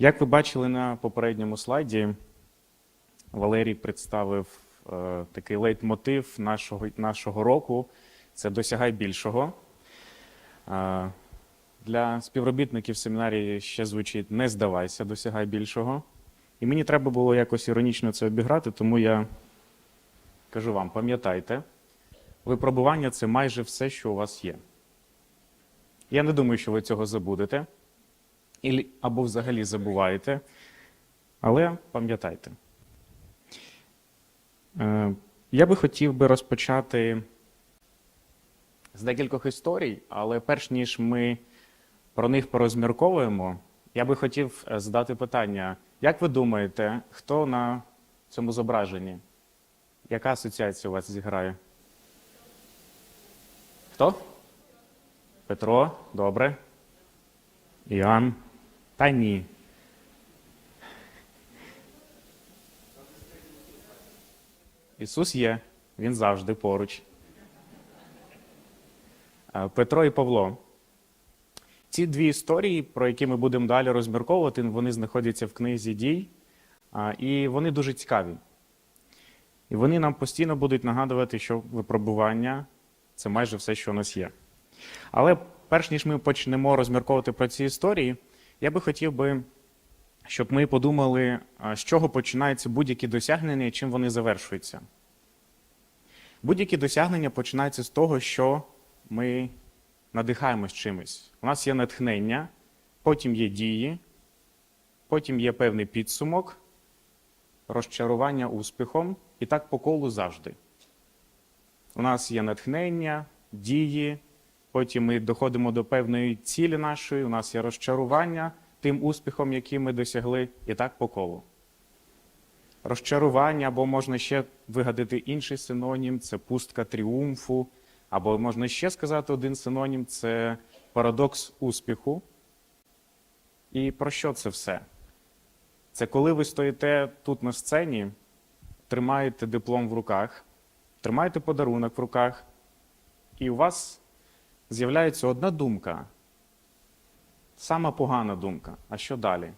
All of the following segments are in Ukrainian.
Як ви бачили на попередньому слайді, Валерій представив е, такий лейтмотив нашого, нашого року це досягай більшого. Е, для співробітників семінарії ще звучить не здавайся, досягай більшого. І мені треба було якось іронічно це обіграти, тому я кажу вам: пам'ятайте, випробування це майже все, що у вас є. Я не думаю, що ви цього забудете, або взагалі забуваєте, але пам'ятайте. Е, Я би хотів би розпочати з декількох історій, але перш ніж ми про них порозмірковуємо, я би хотів е, задати питання: як ви думаєте, хто на цьому зображенні? Яка асоціація у вас зіграє? Хто? Петро, добре. Іоанн. Та ні. Ісус є, Він завжди поруч. Е, Петро і Павло. Ці дві історії, про які ми будемо далі розмірковувати, вони знаходяться в книзі дій, і вони дуже цікаві. І вони нам постійно будуть нагадувати, що випробування це майже все, що у нас є. Але перш ніж ми почнемо розмірковувати про ці історії, я би хотів би, щоб ми подумали, з чого починаються будь-які досягнення і чим вони завершуються. Будь-які досягнення починаються з того, що ми надихаємось чимось. У нас є натхнення, потім є дії, потім є певний підсумок, розчарування успіхом, і так по колу завжди. У нас є натхнення, дії, потім ми доходимо до певної цілі нашої, у нас є розчарування тим успіхом, який ми досягли, і так по колу. Розчарування, або можна ще вигадати інший синонім це пустка тріумфу, або можна ще сказати один синонім це парадокс успіху. І про що це все? Це коли ви стоїте тут на сцені, тримаєте диплом в руках, тримаєте подарунок в руках, і у вас з'являється одна думка. Сама погана думка. А що далі?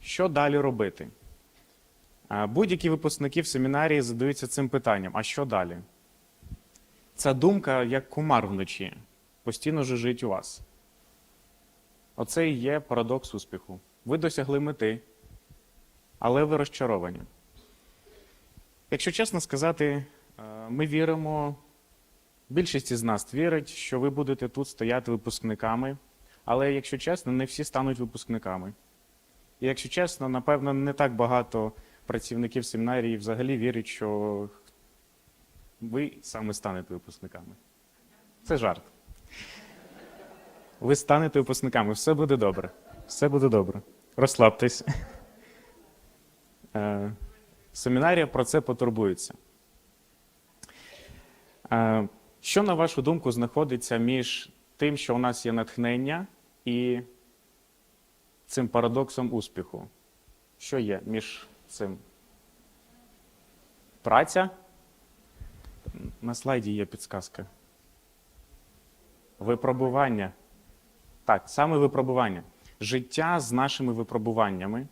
Що далі робити? Будь-які випускники в семінарії задаються цим питанням: а що далі? Ця думка, як кумар вночі, постійно жужить у вас. Оце і є парадокс успіху. Ви досягли мети, але ви розчаровані. Якщо чесно сказати, е, ми віримо, більшість із нас вірить, що ви будете тут стояти випускниками, але якщо чесно, не всі стануть випускниками. І якщо чесно, напевно, не так багато працівників семінарії взагалі вірять, що ви саме станете випускниками. Це жарт. Ви станете випускниками, все буде добре. Все буде добре. Розслабтесь. Е, Семінарія про це потурбується. Що, на вашу думку, знаходиться між тим, що у нас є натхнення, і цим парадоксом успіху? Що є між цим? Праця? На слайді є підсказка. Випробування. Так, саме випробування. Життя з нашими випробуваннями,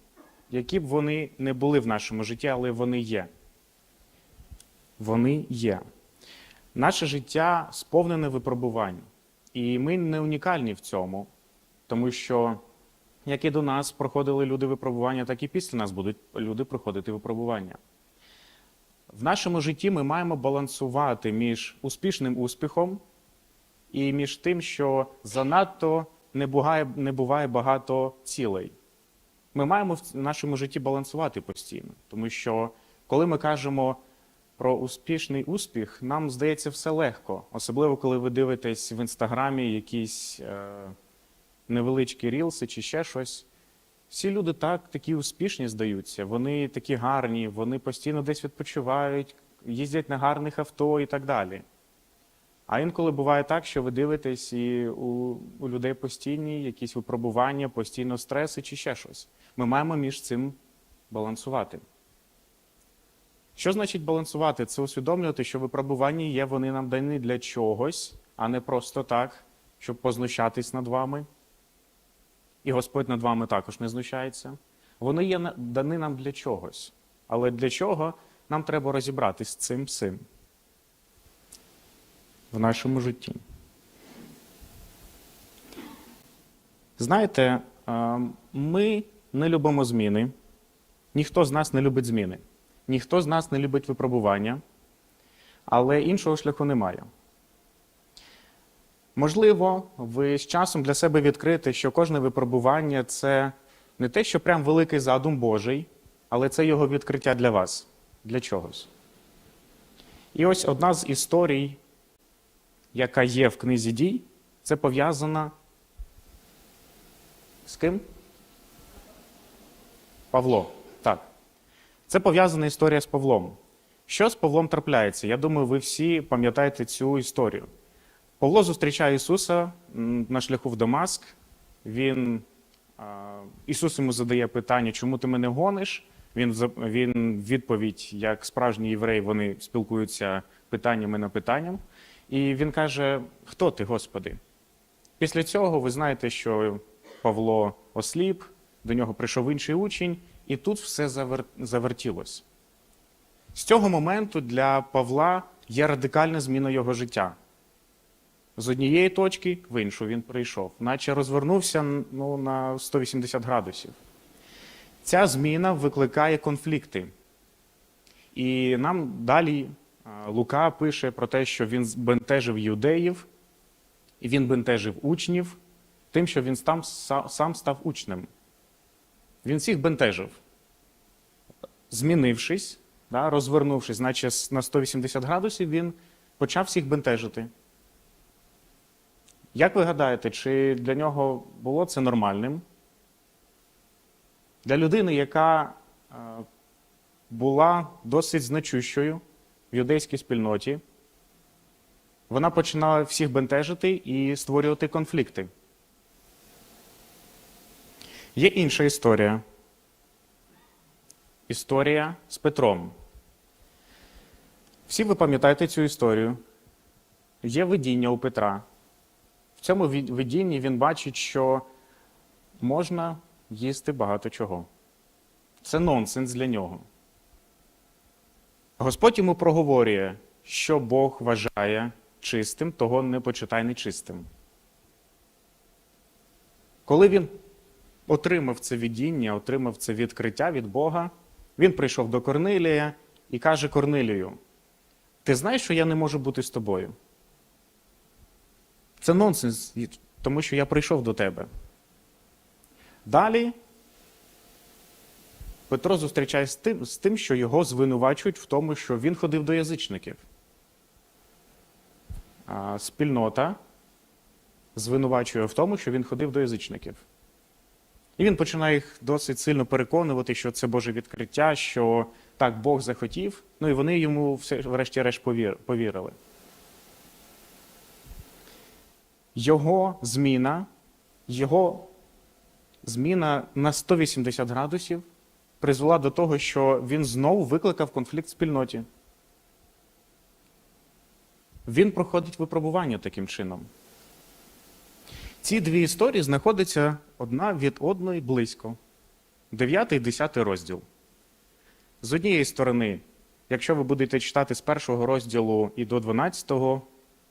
які б вони не були в нашому житті, але вони є. Вони є. Наше життя сповнене випробувань. І ми не унікальні в цьому, тому що як і до нас проходили люди випробування, так і після нас будуть люди проходити випробування. В нашому житті ми маємо балансувати між успішним успіхом і між тим, що занадто не буває, не буває багато цілей. Ми маємо в нашому житті балансувати постійно, тому що коли ми кажемо про успішний успіх, нам здається все легко, особливо коли ви дивитесь в інстаграмі якісь е, невеличкі рілси чи ще щось. Всі люди так такі успішні здаються, вони такі гарні, вони постійно десь відпочивають, їздять на гарних авто і так далі. А інколи буває так, що ви дивитесь, і у, у людей постійні якісь випробування, постійно стреси чи ще щось. Ми маємо між цим балансувати. Що значить балансувати? Це усвідомлювати, що випробування є, вони нам дані для чогось, а не просто так, щоб познущатись над вами. і Господь над вами також не знущається. Вони є дані нам для чогось. Але для чого нам треба розібратись з цим всім в нашому житті. Знаєте, е, ми не любимо зміни. Ніхто з нас не любить зміни. Ніхто з нас не любить випробування, але іншого шляху немає. Можливо, ви з часом для себе відкрите, що кожне випробування це не те, що прям великий задум Божий, але це його відкриття для вас, для чогось. І ось одна з історій, яка є в книзі дій, це пов'язана з ким? Павло. Так. Це пов'язана історія з Павлом. Що з Павлом трапляється? Я думаю, ви всі пам'ятаєте цю історію. Павло зустрічає Ісуса на шляху в Дамаск. Він, Ісус йому задає питання, чому ти мене гониш? Він, він відповідь, як справжній єврей, вони спілкуються питаннями на питанням. І він каже: Хто ти, Господи? Після цього ви знаєте, що Павло осліп, до нього прийшов інший учень, і тут все завер... завертілось. З цього моменту для Павла є радикальна зміна його життя. З однієї точки в іншу він прийшов, наче розвернувся ну, на 180 градусів. Ця зміна викликає конфлікти. І нам далі Лука пише про те, що він бентежив юдеїв, і він бентежив учнів тим, що він сам став учнем. Він всіх бентежив. Змінившись, да, розвернувшись, наче на 180 градусів, він почав всіх бентежити. Як ви гадаєте, чи для нього було це нормальним? Для людини, яка е, була досить значущою в юдейській спільноті, вона починала всіх бентежити і створювати конфлікти. Є інша історія. Історія з Петром. Всі ви пам'ятаєте цю історію. Є видіння у Петра. В цьому видінні він бачить, що можна їсти багато чого. Це нонсенс для нього. Господь йому проговорює, що Бог вважає чистим, того не почитай нечистим. Коли він отримав це видіння, отримав це відкриття від Бога, він прийшов до Корнилія і каже Корнилію: Ти знаєш, що я не можу бути з тобою? Це нонсенс, тому що я прийшов до тебе. Далі Петро зустрічає з тим, з тим, що його звинувачують в тому, що він ходив до язичників. А спільнота звинувачує в тому, що він ходив до язичників. І він починає їх досить сильно переконувати, що це Боже відкриття, що так Бог захотів. Ну і вони йому все, врешті-решт повірили. Його зміна, його зміна на 180 градусів призвела до того, що він знову викликав конфлікт в спільноті. Він проходить випробування таким чином. Ці дві історії знаходяться одна від одної близько. 9 і 10 розділ. З однієї сторони, якщо ви будете читати з першого розділу і до 12,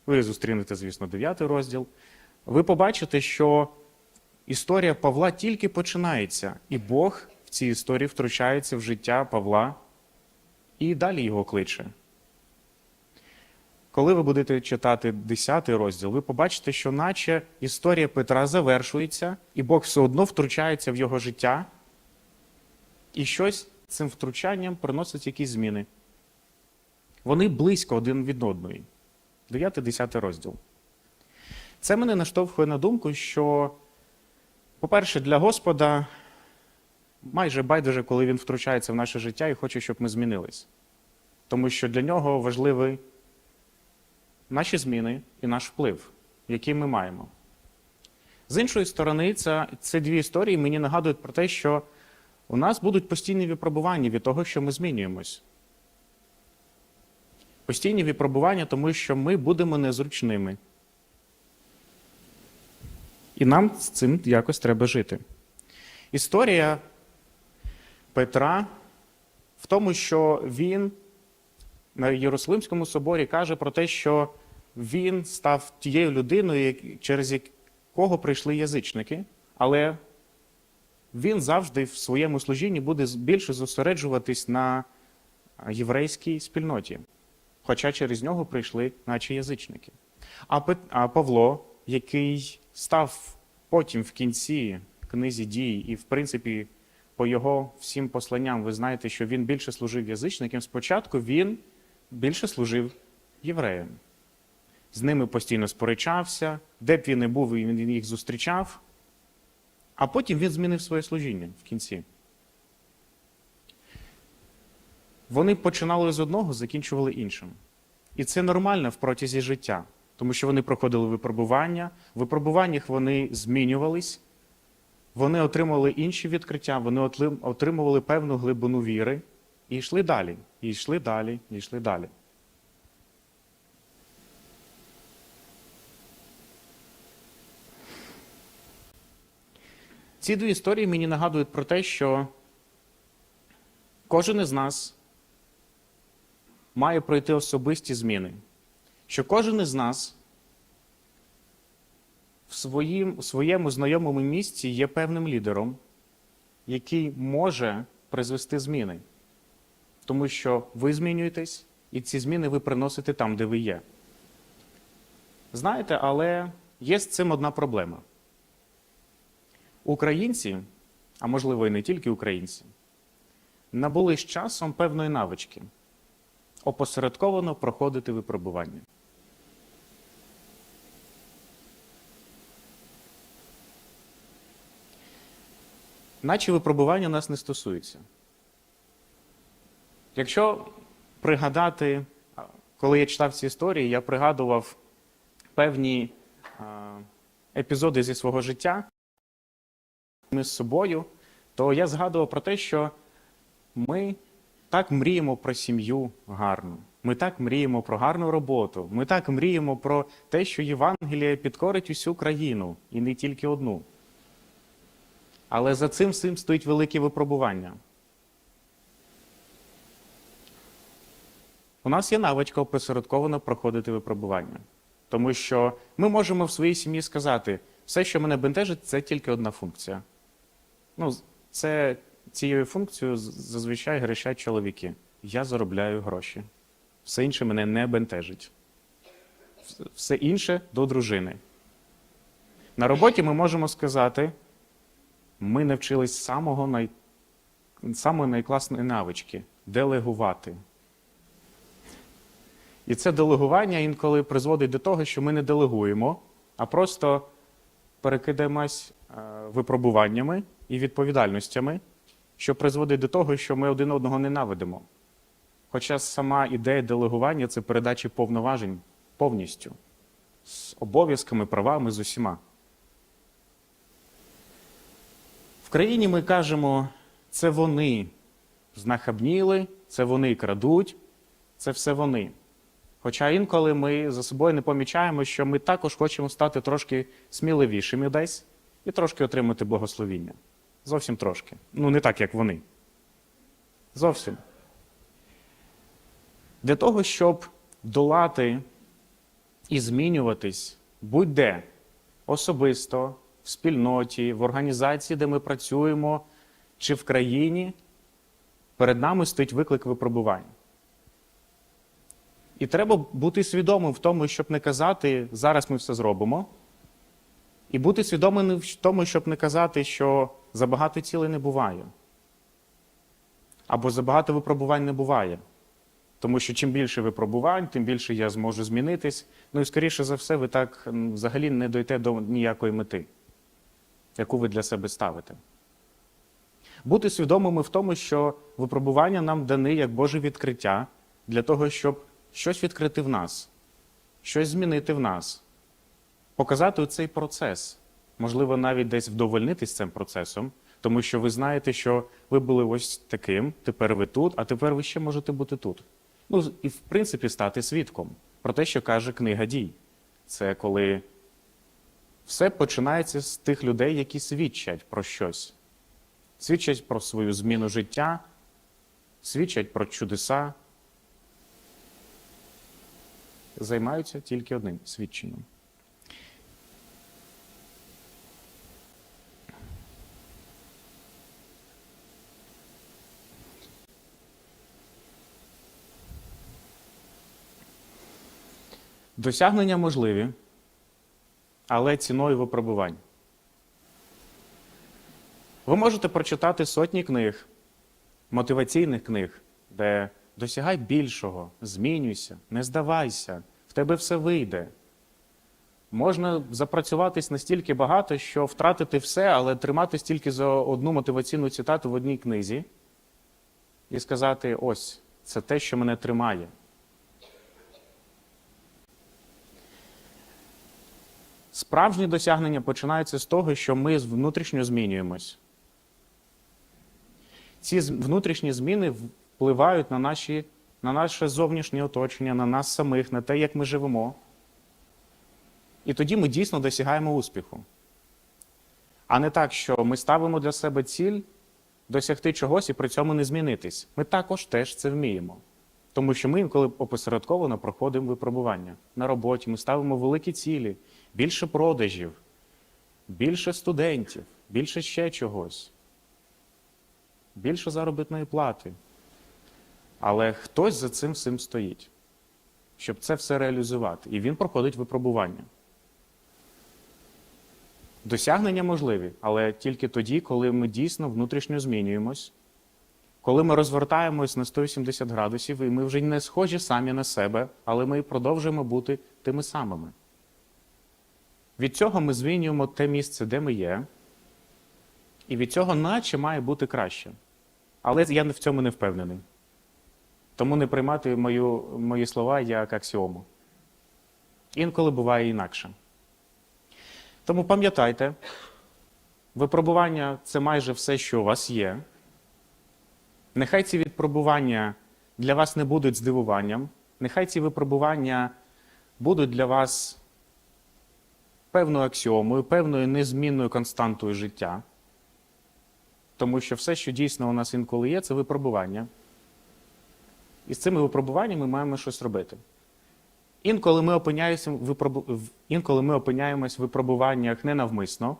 ви зустрінете, звісно, 9 розділ, ви побачите, що історія Павла тільки починається, і Бог в цій історії втручається в життя Павла і далі його кличе. Коли ви будете читати 10 розділ, ви побачите, що наче історія Петра завершується, і Бог все одно втручається в його життя, і щось цим втручанням приносить якісь зміни. Вони близько один від одної. 9-10 розділ. Це мене наштовхує на думку, що, по-перше, для Господа майже байдуже, коли він втручається в наше життя і хоче, щоб ми змінились. Тому що для нього важливий наші зміни і наш вплив, який ми маємо. З іншої сторони, це, ці дві історії мені нагадують про те, що у нас будуть постійні випробування від того, що ми змінюємось. Постійні випробування, тому що ми будемо незручними. І нам з цим якось треба жити. Історія Петра в тому, що він на Єрусалимському соборі каже про те, що він став тією людиною, через якого прийшли язичники, але він завжди в своєму служінні буде більше зосереджуватись на єврейській спільноті, хоча через нього прийшли, наче язичники. А, Павло, який став потім в кінці книзі дій, і в принципі, по його всім посланням, ви знаєте, що він більше служив язичникам. Спочатку він більше служив євреям. З ними постійно сперечався, де б він не був, він їх зустрічав. А потім він змінив своє служіння в кінці. Вони починали з одного, закінчували іншим. І це нормально в протязі життя, тому що вони проходили випробування. В випробуваннях вони змінювались, вони отримували інші відкриття, вони отримували певну глибину віри і йшли далі, і йшли далі, і йшли далі. Ці дві історії мені нагадують про те, що кожен із нас має пройти особисті зміни, що кожен із нас в своєму знайомому місці є певним лідером, який може призвести зміни. Тому що ви змінюєтесь, і ці зміни ви приносите там, де ви є. Знаєте, але є з цим одна проблема. Українці, а можливо і не тільки українці, набули з часом певної навички опосередковано проходити випробування. Наче випробування нас не стосуються. Якщо пригадати, коли я читав ці історії, я пригадував певні епізоди зі свого життя ми з собою, то я згадував про те, що ми так мріємо про сім'ю гарну. Ми так мріємо про гарну роботу. Ми так мріємо про те, що Євангеліє підкорить усю країну і не тільки одну. Але за цим всім стоїть велике випробування. У нас є навичка опосередковано проходити випробування. Тому що ми можемо в своїй сім'ї сказати, все, що мене бентежить, це тільки одна функція. Ну, це цією функцією зазвичай грішать чоловіки. Я заробляю гроші. Все інше мене не бентежить. Все інше до дружини. На роботі ми можемо сказати, ми навчились самого най... самої найкласної навички делегувати. І це делегування інколи призводить до того, що ми не делегуємо, а просто перекидаємось е, випробуваннями і відповідальностями, що призводить до того, що ми один одного ненавидимо. Хоча сама ідея делегування це передача повноважень повністю, з обов'язками, правами, з усіма. В країні ми кажемо, це вони знахабніли, це вони крадуть, це все вони. Хоча інколи ми за собою не помічаємо, що ми також хочемо стати трошки сміливішими десь і трошки отримати благословіння. Зовсім трошки. Ну, не так, як вони. Зовсім. Для того, щоб долати і змінюватись будь-де особисто, в спільноті, в організації, де ми працюємо, чи в країні, перед нами стоїть виклик випробувань. І треба бути свідомим в тому, щоб не казати, зараз ми все зробимо. І бути свідомим в тому, щоб не казати, що забагато цілей не буває. Або забагато випробувань не буває. Тому що чим більше випробувань, тим більше я зможу змінитись. Ну і скоріше за все, ви так взагалі не дойте до ніякої мети, яку ви для себе ставите. Бути свідомими в тому, що випробування нам дані як Боже відкриття для того, щоб щось відкрити в нас, щось змінити в нас, показати цей процес, можливо, навіть десь вдовольнитись цим процесом, тому що ви знаєте, що ви були ось таким, тепер ви тут, а тепер ви ще можете бути тут. Ну, і в принципі стати свідком про те, що каже книга дій. Це коли Все починається з тих людей, які свідчать про щось. Свідчать про свою зміну життя, свідчать про чудеса. Займаються тільки одним свідченням. Досягнення можливі, але ціною випробувань. Ви можете прочитати сотні книг, мотиваційних книг, де досягай більшого, змінюйся, не здавайся, в тебе все вийде. Можна запрацюватись настільки багато, що втратити все, але триматись тільки за одну мотиваційну цитату в одній книзі і сказати: ось, це те, що мене тримає. Справжні досягнення починаються з того, що ми внутрішньо змінюємось. Ці внутрішні зміни впливають на, наші, на наше зовнішнє оточення, на нас самих, на те, як ми живемо. І тоді ми дійсно досягаємо успіху. А не так, що ми ставимо для себе ціль досягти чогось і при цьому не змінитись. Ми також теж це вміємо. Тому що ми інколи опосередковано проходимо випробування. На роботі ми ставимо великі цілі, більше продажів, більше студентів, більше ще чогось, більше заробітної плати. Але хтось за цим всім стоїть, щоб це все реалізувати. І він проходить випробування. Досягнення можливі, але тільки тоді, коли ми дійсно внутрішньо змінюємось, коли ми розвертаємось на 180 градусів, і ми вже не схожі самі на себе, але ми продовжуємо бути тими самими. Від цього ми змінюємо те місце, де ми є, і від цього наче має бути краще. Але я в цьому не впевнений. Тому не приймати мою, мої слова як аксіому. Інколи буває інакше. Тому пам'ятайте, випробування це майже все, що у вас є. Нехай ці випробування для вас не будуть здивуванням, нехай ці випробування будуть для вас певною аксіомою, певною незмінною константою життя. Тому що все, що дійсно у нас інколи є, це випробування. І з цими випробуваннями ми маємо щось робити. Інколи ми, опиняємося випробу... інколи ми опиняємось в випробуваннях ненавмисно,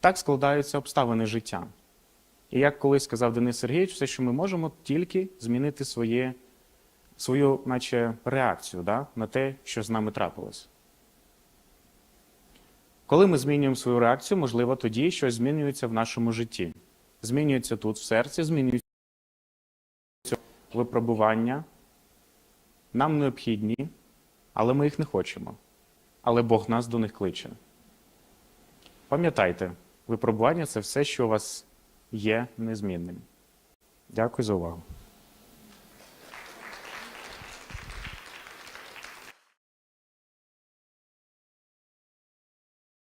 так складаються обставини життя. І як колись сказав Денис Сергійович, все, що ми можемо, тільки змінити своє, свою, наче, реакцію да, на те, що з нами трапилось. Коли ми змінюємо свою реакцію, можливо, тоді щось змінюється в нашому житті. Змінюється тут в серці, змінюється випробування. Нам необхідні, але ми їх не хочемо. Але Бог нас до них кличе. Пам'ятайте, випробування це все, що у вас є незмінним. Дякую за увагу.